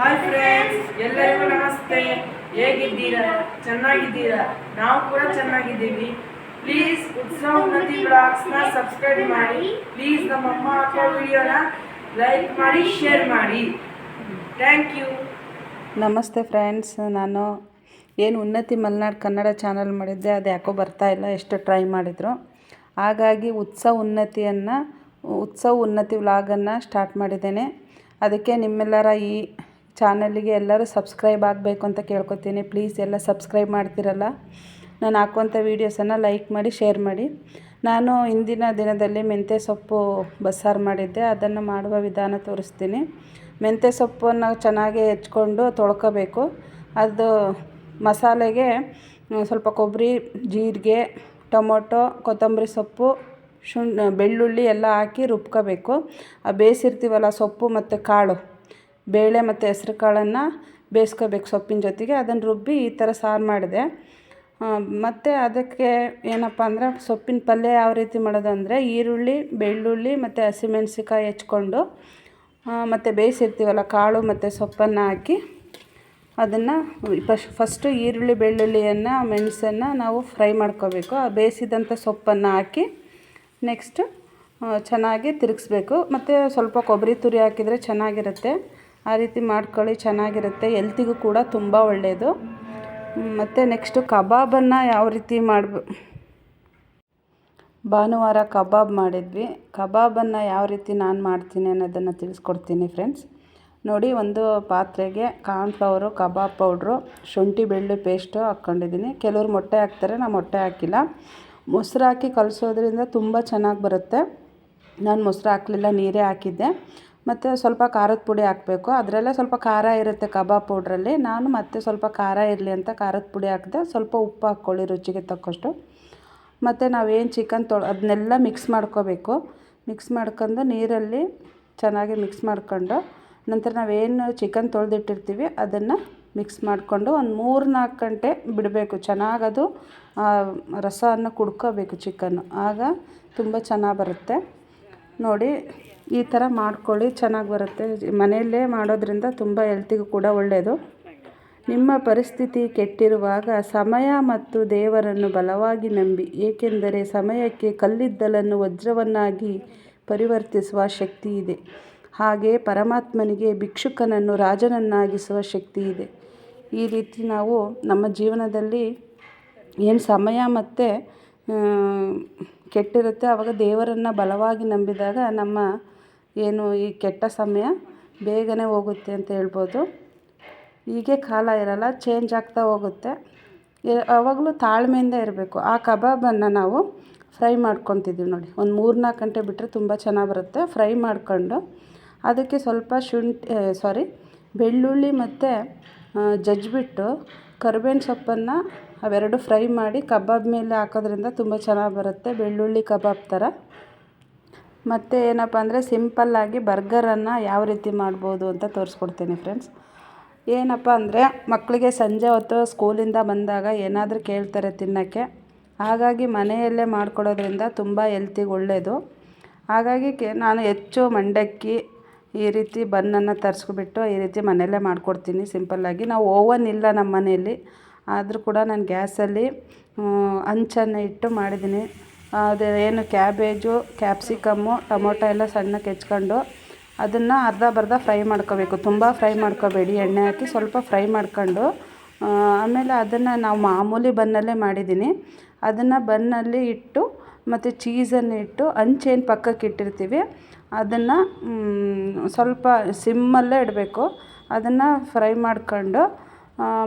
Hi friends ಎಲ್ಲರಿಗೂ ನಮಸ್ತೆ. ಹೇಗಿದ್ದೀರಾ? ಚೆನ್ನಾಗಿದ್ದೀರಾ? ನಾವು ಕೂಡ ಚೆನ್ನಾಗಿದ್ದೀವಿ. ಪ್ಲೀಸ್ ಉತ್ಸವ ಉನ್ನತಿ ನ ಸಬ್ಸ್ಕ್ರೈಬ್ ಮಾಡಿ. ಪ್ಲೀಸ್ ನಮ್ಮ ಅಮ್ಮ ಹಾಕೋ ವಿಡಿಯೋನ ಲೈಕ್ ಮಾಡಿ ಶೇರ್ ಮಾಡಿ. ಥ್ಯಾಂಕ್ ಯು ನಮಸ್ತೆ ಫ್ರೆಂಡ್ಸ್ ನಾನು ಏನು ಉನ್ನತಿ ಮಲೆನಾಡು ಕನ್ನಡ ಚಾನಲ್ ಮಾಡಿದ್ದೆ. ಅದು ಯಾಕೋ ಬರ್ತಾ ಇಲ್ಲ, ಎಷ್ಟು ಟ್ರೈ ಮಾಡಿದ್ರು. ಹಾಗಾಗಿ ಉತ್ಸವ ಉನ್ನತಿಯನ್ನು ಉತ್ಸವ ಉನ್ನತಿ ವ್ಲಾಗನ್ನು ಸ್ಟಾರ್ಟ್ ಮಾಡಿದ್ದೇನೆ. ಅದಕ್ಕೆ ನಿಮ್ಮೆಲ್ಲರ ಈ ಚಾನಲಿಗೆ ಎಲ್ಲರೂ ಸಬ್ಸ್ಕ್ರೈಬ್ ಆಗಬೇಕು ಅಂತ ಕೇಳ್ಕೊತೀನಿ. ಪ್ಲೀಸ್ ಎಲ್ಲ ಸಬ್ಸ್ಕ್ರೈಬ್ ಮಾಡ್ತಿರಲ್ಲ? ನಾನು ಹಾಕುವಂಥ ವೀಡಿಯೋಸನ್ನು ಲೈಕ್ ಮಾಡಿ, ಶೇರ್ ಮಾಡಿ. ನಾನು ಇಂದಿನ ದಿನದಲ್ಲಿ ಮೆಂತ್ಯ ಸೊಪ್ಪು ಬಸ್ಸಾರು ಮಾಡಿದ್ದೆ. ಅದನ್ನು ಮಾಡುವ ವಿಧಾನ ತೋರಿಸ್ತೀನಿ. ಮೆಂತ್ಯ ಸೊಪ್ಪನ್ನು ಚೆನ್ನಾಗಿ ಹೆಚ್ಕೊಂಡು ತೊಳ್ಕೊಬೇಕು. ಅದು ಮಸಾಲೆಗೆ ಸ್ವಲ್ಪ ಕೊಬ್ಬರಿ, ಜೀರಿಗೆ, ಟೊಮೊಟೊ, ಕೊತ್ತಂಬರಿ ಸೊಪ್ಪು ಶುಂ ಬೆಳ್ಳುಳ್ಳಿ ಎಲ್ಲ ಹಾಕಿ ರುಬ್ಕೋಬೇಕು. ಆ ಬೇಯಿಸಿರ್ತೀವಲ್ಲ ಸೊಪ್ಪು ಮತ್ತು ಕಾಳು. ಬೇಳೆ ಮತ್ತು ಹೆಸ್ರು ಕಾಳನ್ನು ಬೇಯಿಸ್ಕೋಬೇಕು ಸೊಪ್ಪಿನ ಜೊತೆಗೆ. ಅದನ್ನು ರುಬ್ಬಿ ಈ ಥರ ಸಾರು ಮಾಡಿದೆ. ಮತ್ತು ಅದಕ್ಕೆ ಏನಪ್ಪ ಅಂದ್ರೆ ಸೊಪ್ಪಿನ ಪಲ್ಯ ಯಾವ ರೀತಿ ಮಾಡೋದು ಅಂದರೆ ಈರುಳ್ಳಿ, ಬೆಳ್ಳುಳ್ಳಿ ಮತ್ತು ಹಸಿಮೆಣ್ಸಿಕಾಯಿ ಹೆಚ್ಕೊಂಡು ಮತ್ತು ಬೇಯಿಸಿರ್ತೀವಲ್ಲ ಕಾಳು ಮತ್ತು ಸೊಪ್ಪನ್ನು ಹಾಕಿ ಅದನ್ನು ಫಸ್ ಫಸ್ಟು ಈರುಳ್ಳಿ, ಬೆಳ್ಳುಳ್ಳಿಯನ್ನು, ಮೆಣಸನ್ನು ನಾವು ಫ್ರೈ ಮಾಡ್ಕೋಬೇಕು. ಆ, ಬೇಯಿಸಿದಂಥ ಸೊಪ್ಪನ್ನು ಹಾಕಿ ನೆಕ್ಸ್ಟು ಚೆನ್ನಾಗಿ ತಿರುಗಿಸ್ಬೇಕು. ಮತ್ತು ಸ್ವಲ್ಪ ಕೊಬ್ಬರಿ ತುರಿ ಹಾಕಿದರೆ ಚೆನ್ನಾಗಿರುತ್ತೆ. ಆ ರೀತಿ ಮಾಡ್ಕೊಳ್ಳಿ, ಚೆನ್ನಾಗಿರುತ್ತೆ. ಎಲ್ತಿಗೂ ಕೂಡ ತುಂಬ ಒಳ್ಳೆಯದು ಮತ್ತು ನೆಕ್ಸ್ಟು ಕಬಾಬನ್ನು ಯಾವ ರೀತಿ ಮಾಡ್ಬ, ಭಾನುವಾರ ಕಬಾಬ್ ಮಾಡಿದ್ವಿ. ಕಬಾಬನ್ನು ಯಾವ ರೀತಿ ನಾನು ಮಾಡ್ತೀನಿ ಅನ್ನೋದನ್ನು ತಿಳಿಸ್ಕೊಡ್ತೀನಿ ಫ್ರೆಂಡ್ಸ್. ನೋಡಿ, ಒಂದು ಪಾತ್ರೆಗೆ ಕಾರ್ನ್ಫ್ಲವರು, ಕಬಾಬ್ ಪೌಡ್ರು, ಶುಂಠಿ ಬೆಳ್ಳುಳ್ಳಿ ಪೇಸ್ಟು ಹಾಕ್ಕೊಂಡಿದ್ದೀನಿ. ಕೆಲವರು ಮೊಟ್ಟೆ ಹಾಕ್ತಾರೆ ನಾನು ಮೊಟ್ಟೆ ಹಾಕಿಲ್ಲ. ಮೊಸರು ಹಾಕಿ ಕಲಿಸೋದ್ರಿಂದ ತುಂಬ ಚೆನ್ನಾಗಿ ಬರುತ್ತೆ. ನಾನು ಮೊಸರು ಹಾಕಲಿಲ್ಲ, ನೀರೇ ಹಾಕಿದ್ದೆ. ಮತ್ತು ಸ್ವಲ್ಪ ಖಾರದ ಪುಡಿ ಹಾಕಬೇಕು. ಅದರಲ್ಲೇ ಸ್ವಲ್ಪ ಖಾರ ಇರುತ್ತೆ ಕಬಾಬ್ ಪೌಡ್ರಲ್ಲಿ. ನಾನು ಮತ್ತೆ ಸ್ವಲ್ಪ ಖಾರ ಇರಲಿ ಅಂತ ಖಾರದ ಪುಡಿ ಹಾಕಿದೆ ಸ್ವಲ್ಪ ಉಪ್ಪು ಹಾಕ್ಕೊಳ್ಳಿ ರುಚಿಗೆ ತಕ್ಕಷ್ಟು. ಮತ್ತು ನಾವೇನು ಚಿಕನ್ ತೊಳ, ಅದನ್ನೆಲ್ಲ ಮಿಕ್ಸ್ ಮಾಡ್ಕೋಬೇಕು. ಮಿಕ್ಸ್ ಮಾಡ್ಕೊಂಡು ನೀರಲ್ಲಿ ಚೆನ್ನಾಗಿ ಮಿಕ್ಸ್ ಮಾಡ್ಕೊಂಡು ನಂತರ ನಾವೇನು ಚಿಕನ್ ತೊಳೆದಿಟ್ಟಿರ್ತೀವಿ ಅದನ್ನು ಮಿಕ್ಸ್ ಮಾಡಿಕೊಂಡು ಒಂದು ಮೂರು ನಾಲ್ಕು ಗಂಟೆ ಬಿಡಬೇಕು. ಚೆನ್ನಾಗದು ರಸವನ್ನು ಕುಡ್ಕೋಬೇಕು ಚಿಕನ್ನು. ಆಗ ತುಂಬ ಚೆನ್ನಾಗಿ ಬರುತ್ತೆ. ನೋಡಿ ಈ ಥರ ಮಾಡ್ಕೊಳ್ಳಿ, ಚೆನ್ನಾಗಿ ಬರುತ್ತೆ. ಮನೆಯಲ್ಲೇ ಮಾಡೋದ್ರಿಂದ ತುಂಬ ಹೆಲ್ತಿಗೂ ಕೂಡ ಒಳ್ಳೆಯದು ನಿಮ್ಮ ಪರಿಸ್ಥಿತಿ ಕೆಟ್ಟಿರುವಾಗ ಸಮಯ ಮತ್ತು ದೇವರನ್ನು ಬಲವಾಗಿ ನಂಬಿ, ಏಕೆಂದರೆ ಸಮಯಕ್ಕೆ ಕಲ್ಲಿದ್ದಲನ್ನು ವಜ್ರವನ್ನಾಗಿ ಪರಿವರ್ತಿಸುವ ಶಕ್ತಿ ಇದೆ. ಹಾಗೆ ಪರಮಾತ್ಮನಿಗೆ ಭಿಕ್ಷುಕನನ್ನು ರಾಜನನ್ನಾಗಿಸುವ ಶಕ್ತಿ ಇದೆ. ಈ ರೀತಿ ನಾವು ನಮ್ಮ ಜೀವನದಲ್ಲಿ ಏನು ಸಮಯ ಮತ್ತು ಕೆಟ್ಟಿರುತ್ತೆ ಆವಾಗ ದೇವರನ್ನು ಬಲವಾಗಿ ನಂಬಿದಾಗ ನಮ್ಮ ಏನು ಈ ಕೆಟ್ಟ ಸಮಯ ಬೇಗನೆ ಹೋಗುತ್ತೆ ಅಂತ ಹೇಳ್ಬೋದು. ಹೀಗೆ ಕಾಲ ಇರಲ್ಲ ಚೇಂಜ್ ಆಗ್ತಾ ಹೋಗುತ್ತೆ. ಯಾವಾಗಲೂ ತಾಳ್ಮೆಯಿಂದ ಇರಬೇಕು. ಆ ಕಬಾಬನ್ನು ನಾವು ಫ್ರೈ ಮಾಡ್ಕೊತಿದ್ದೀವಿ ನೋಡಿ. ಒಂದು ಮೂರು ನಾಲ್ಕು ಗಂಟೆ ಬಿಟ್ಟರೆ ತುಂಬ ಚೆನ್ನಾಗಿ ಬರುತ್ತೆ. ಫ್ರೈ ಮಾಡ್ಕೊಂಡು ಅದಕ್ಕೆ ಸ್ವಲ್ಪ ಶುಂಠಿ ಸಾರಿ ಬೆಳ್ಳುಳ್ಳಿ ಮತ್ತು ಜಜ್ಜಿಬಿಟ್ಟು ಕರ್ಬೇವಿನ ಸೊಪ್ಪನ್ನು ಅವೆರಡು ಫ್ರೈ ಮಾಡಿ ಕಬಾಬ್ ಮೇಲೆ ಹಾಕೋದ್ರಿಂದ ತುಂಬ ಚೆನ್ನಾಗಿ ಬರುತ್ತೆ. ಬೆಳ್ಳುಳ್ಳಿ ಕಬಾಬ್ ಥರ ಮತ್ತು ಏನಪ್ಪ ಅಂದರೆ ಸಿಂಪಲ್ಲಾಗಿ ಬರ್ಗರನ್ನು ಯಾವ ರೀತಿ ಮಾಡ್ಬೋದು ಅಂತ ತೋರಿಸ್ಕೊಡ್ತೀನಿ ಫ್ರೆಂಡ್ಸ್ ಏನಪ್ಪ ಅಂದರೆ ಮಕ್ಕಳಿಗೆ ಸಂಜೆ ಹೊತ್ತು ಸ್ಕೂಲಿಂದ ಬಂದಾಗ ಏನಾದರೂ ಕೇಳ್ತಾರೆ ತಿನ್ನೋಕ್ಕೆ. ಹಾಗಾಗಿ ಮನೆಯಲ್ಲೇ ಮಾಡ್ಕೊಡೋದ್ರಿಂದ ತುಂಬ ಹೆಲ್ತಿಗೆ ಒಳ್ಳೆಯದು ಹಾಗಾಗಿ ಕೆ, ನಾನು ಹೆಚ್ಚು ಮಂಡಕ್ಕಿ ಈ ರೀತಿ ಬನ್ನನ್ನು ತರಿಸ್ಬಿಟ್ಟು ಈ ರೀತಿ ಮನೆಯಲ್ಲೇ ಮಾಡಿಕೊಡ್ತೀನಿ ಸಿಂಪಲ್ಲಾಗಿ ನಾವು ಓವನ್ ಇಲ್ಲ ನಮ್ಮ ಮನೆಯಲ್ಲಿ ಆದರೂ ಕೂಡ ನಾನು ಗ್ಯಾಸಲ್ಲಿ ಹಂಚನ್ನು ಇಟ್ಟು ಮಾಡಿದ್ದೀನಿ. ಅದು ಏನು ಕ್ಯಾಬೇಜು, ಕ್ಯಾಪ್ಸಿಕಮ್ಮು, ಟೊಮೊಟೊ ಎಲ್ಲ ಸಣ್ಣಕ್ಕೆ ಹೆಚ್ಕೊಂಡು ಅದನ್ನು ಅರ್ಧ ಬರ್ಧ ಫ್ರೈ ಮಾಡ್ಕೋಬೇಕು. ತುಂಬ ಫ್ರೈ ಮಾಡ್ಕೋಬೇಡಿ. ಎಣ್ಣೆ ಹಾಕಿ ಸ್ವಲ್ಪ ಫ್ರೈ ಮಾಡ್ಕೊಂಡು ಆಮೇಲೆ ಅದನ್ನು ನಾವು ಮಾಮೂಲಿ ಬನ್ನಲ್ಲೇ ಮಾಡಿದ್ದೀನಿ. ಅದನ್ನು ಬನ್ನಲ್ಲಿ ಇಟ್ಟು ಮತ್ತು ಚೀಸನ್ನು ಇಟ್ಟು ಹಂಚೇನು ಪಕ್ಕಕ್ಕೆ ಇಟ್ಟಿರ್ತೀವಿ, ಅದನ್ನು ಸ್ವಲ್ಪ ಸಿಮ್ಮಲ್ಲೇ ಇಡಬೇಕು. ಅದನ್ನು ಫ್ರೈ ಮಾಡ್ಕೊಂಡು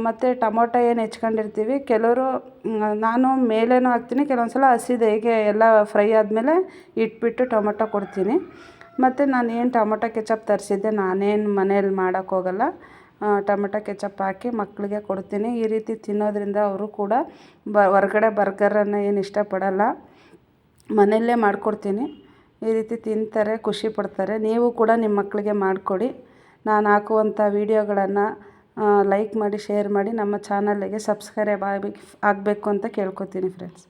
ಮತ್ತು ಟೊಮೊಟೊ ಏನು ಹೆಚ್ಕೊಂಡಿರ್ತೀವಿ. ಕೆಲವರು ನಾನು ಮೇಲೇನೂ ಹಾಕ್ತೀನಿ ಕೆಲವೊಂದು ಸಲ ಹಸಿದು ಹೇಗೆ ಎಲ್ಲ ಫ್ರೈ ಆದಮೇಲೆ ಇಟ್ಬಿಟ್ಟು ಟೊಮೊಟೊ ಕೊಡ್ತೀನಿ. ಮತ್ತು ನಾನು ಏನು ಟೊಮೊಟೊ ಕೆಚಪ್ ತರಿಸಿದ್ದೆ, ನಾನೇನು ಮನೇಲಿ ಮಾಡೋಕ್ಕೋಗಲ್ಲ ಟೊಮೊಟೊ ಕೆಚಪ್ ಹಾಕಿ ಮಕ್ಕಳಿಗೆ ಕೊಡ್ತೀನಿ. ಈ ರೀತಿ ತಿನ್ನೋದ್ರಿಂದ ಅವರು ಕೂಡ ಬ, ಹೊರ್ಗಡೆ ಬರ್ಗರನ್ನು ಏನು ಇಷ್ಟಪಡಲ್ಲ. ಮನೆಯಲ್ಲೇ ಮಾಡಿಕೊಡ್ತೀನಿ. ಈ ರೀತಿ ತಿಂತಾರೆ, ಖುಷಿ ಪಡ್ತಾರೆ. ನೀವು ಕೂಡ ನಿಮ್ಮ ಮಕ್ಕಳಿಗೆ ಮಾಡಿಕೊಡಿ. ನಾನು ಹಾಕುವಂಥ ವೀಡಿಯೋಗಳನ್ನು ಲೈಕ್ ಮಾಡಿ ಶೇರ್ ಮಾಡಿ ನಮ್ಮ ಚಾನಲ್ಗೆ ಸಬ್ಸ್ಕ್ರೈಬ್ ಆಗಬೇಕು ಆಗಬೇಕು ಅಂತ ಕೇಳ್ಕೊತೀನಿ ಫ್ರೆಂಡ್ಸ್